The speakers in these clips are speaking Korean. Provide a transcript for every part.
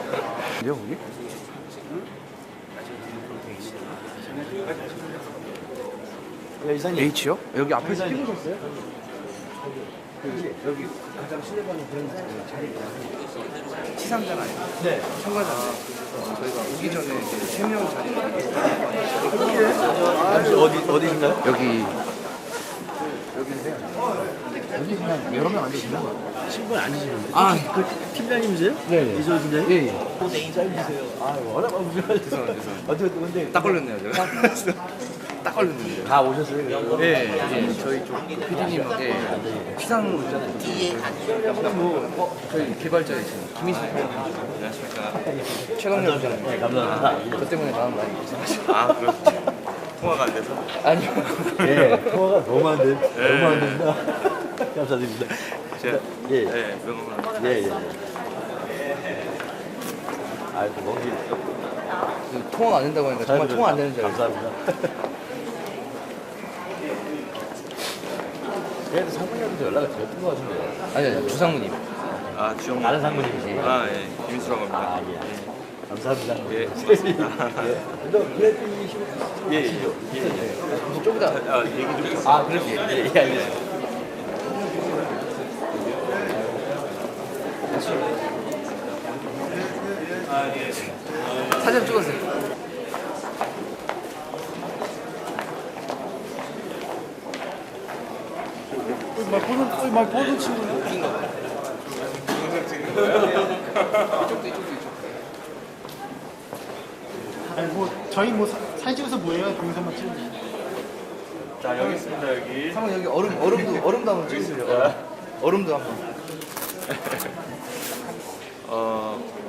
같은데요, 거기? 야, 이사님. H요? 여기 앞에서 이사님. 찍으셨어요? 여기 가장 신뢰받는 브랜드 자리가. 치상전 아니에요? 네. 참가자인데 저희가 오기 전에 이제 세명 자리 어디, 어디신가요? 여기 여기 그냥 여러 명 앉으시는 거예요. 신분 아니시는데? 아, 그 팀장님이세요? 네. 이소 팀장님? 예, 예. 팀장님이세요. 아, 워낙 무서워요. 죄송합니다, 죄송합니다. 어쨌든 근데 딱 걸렸네요, 제가. 딱 걸렸는데. 다 오셨어요? 그래서? 예, 이제 저희 쪽 PD님께 피상 뭐 어, 저희 개발자이신 김희수 안녕하십니까 최강렬 부장님 네, 감사합니다. 저 때문에 마음 많이 고생하셨어요 아, 그렇죠. 통화가 안 돼서. 아니요 예, 통화가 너무 안 돼. 너무 안 됩니다. 감사드립니다. 제가, 예. 네, 명함을. 예, 예. 아이고, 너무 그 통화가 안 된다고 하니까 정말 통화 안 되는 줄 알았어요 감사합니다. 그래도 상무님한테 연락을 드렸던 것 같은데요. 아니 아니 주상무님 아, 주영. 다른 상무님이세요? 아, 예. 김수라고 아, 합니다. 예. 감사합니다. 예, 고맙습니다. 예. 너 VIP이시죠? 예, 예. 예, 예. 좀 이따 아, 얘기 좀. 아, 그렇게. 예, 예, 알겠습니다. 사진 찍었어요 말 보는, 말 보는 친구. 이쪽도 이쪽도 이쪽 아니 뭐 저희 뭐 사- 사진 찍어서 뭐예요? 동영상만 찍는 자, 여기 있습니다, 여기. 한번 여기 얼음 얼음도 얼음도 한번 찍으세요 얼음도 한번 어,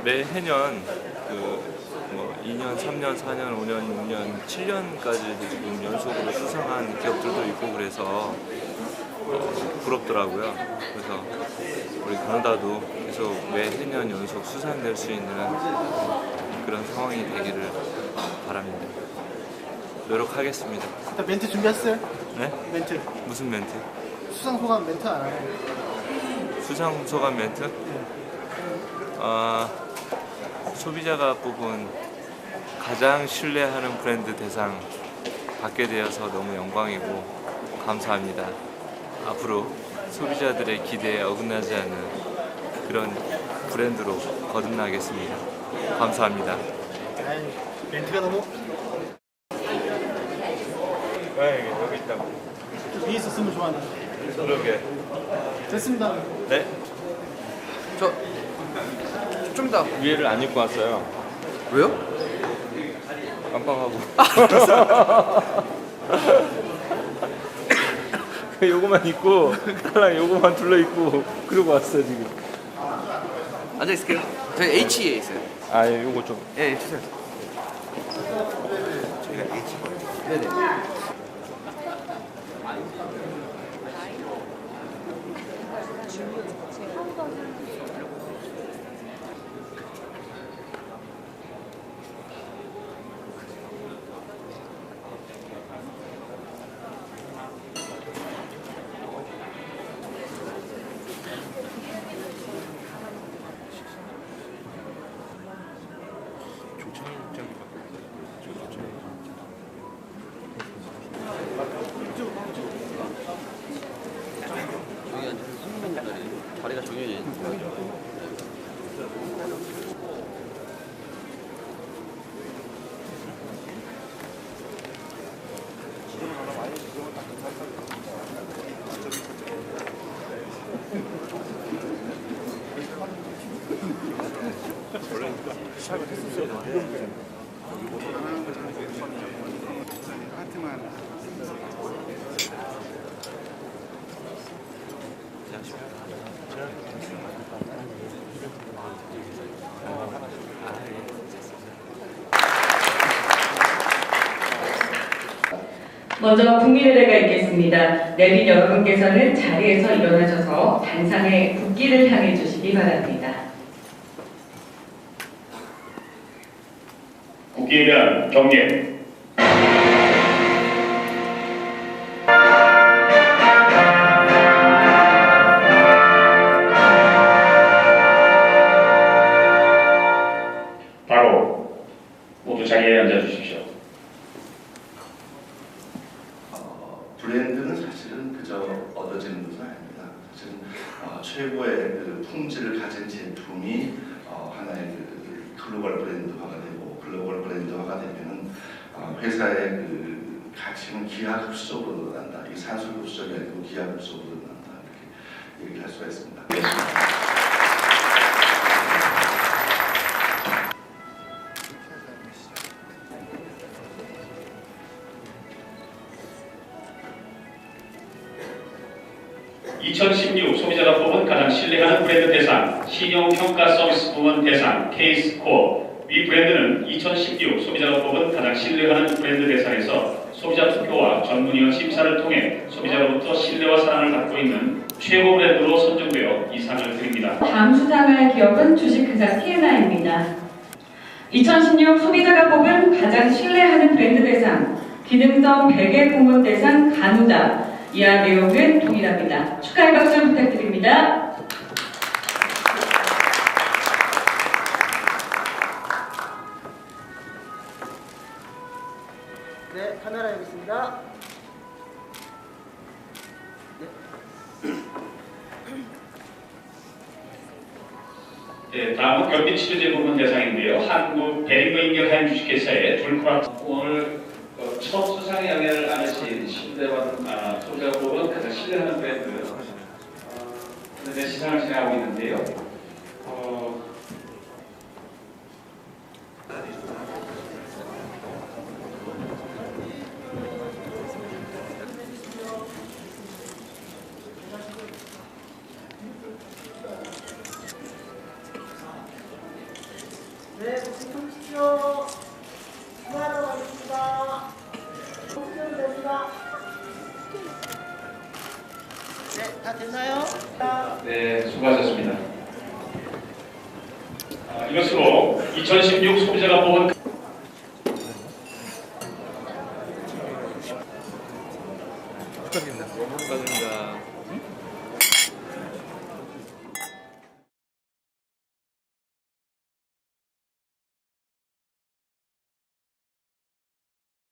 매 해년 그뭐 2년, 3년, 4년, 5년, 6년, 7년까지 지금 연속으로 수상한 기업들도 있고 그래서 어, 부럽더라고요. 그래서 우리 가나다도 계속 매 해년 연속 수상될 수 있는 그런 상황이 되기를 바랍니다. 노력하겠습니다. 일단 멘트 준비했어요? 네? 멘트 무슨 멘트? 수상 소감 멘트 안 하고 수상 소감 멘트? 아, 소비자가 뽑은 가장 신뢰하는 브랜드 대상 받게 되어서 너무 영광이고 감사합니다. 앞으로 소비자들의 기대에 어긋나지 않는 그런 브랜드로 거듭나겠습니다. 감사합니다. 아니 멘트가 너무 네, 여기 있다고. 좀 위에 있었으면 좋았는데 그러게. 됐습니다 네, 저 좀 이따 위에를 안 입고 왔어요. 왜요? 깜빡하고. 그 요거만 입고 딸랑 요거만 둘러 입고 그러고 왔어 지금. 앉아 있을게요 저희 H에 있어요 아 요거 좀. 예, 예 주세요 저희가 H. 네네 먼저 국민의례가 있겠습니다. 내빈 여러분께서는 자리에서 일어나셔서 단상의 국기를 향해 주시기 바랍니다. 복귀에 대한 경례 바로 모두 자리에 앉아주십시오. 어, 브랜드는 사실은 그저 얻어지는 것은 아닙니다. 사실은 어, 최고의 그 품질을 가진 제품이 어, 하나의 그 글로벌 브랜드화가 되고 글로벌 브랜드화가 되면은 어, 회사의 그 가치는 기하급수적으로 늘어난다. 이게 산술급수적이 아니고 기하급수적으로 늘어난다. 이렇게 얘기할 수가 있습니다. (2016) 소비자가 뽑은 가장 신뢰하는 브랜드 대상 신용평가 서비스 부문 대상 케이스코어 위 브랜드는 2016 소비자가 뽑은 가장 신뢰하는 브랜드 대상에서 소비자 투표와 전문위원 심사를 통해 소비자로부터 신뢰와 사랑을 받고 있는 최고 브랜드로 선정되어 이 상을 드립니다. 다음 수상할 기업은 주식회사 TNI입니다. 2016 소비자가 뽑은 가장 신뢰하는 브랜드 대상, 기능성 베개 공원 대상 간우다. 이하 내용은 동일합니다. 축하의 박수 부탁드립니다. 네, 카메라 여기 있습니다. 네, 다음은 경비치료제 부문 대상인데요. 한국 베링거인결 주식회사의 오늘 어, 첫 수상에 영예를 안으신 신대원 아, 소비자 뽑은 가장 신뢰하는 브랜드 어, 오늘 시상을 진행하고 있는데요. 어, 다 됐나요? 네, 수고하셨습니다. 아, 이것으로 2016 소비자가 뽑은 축하드립니다.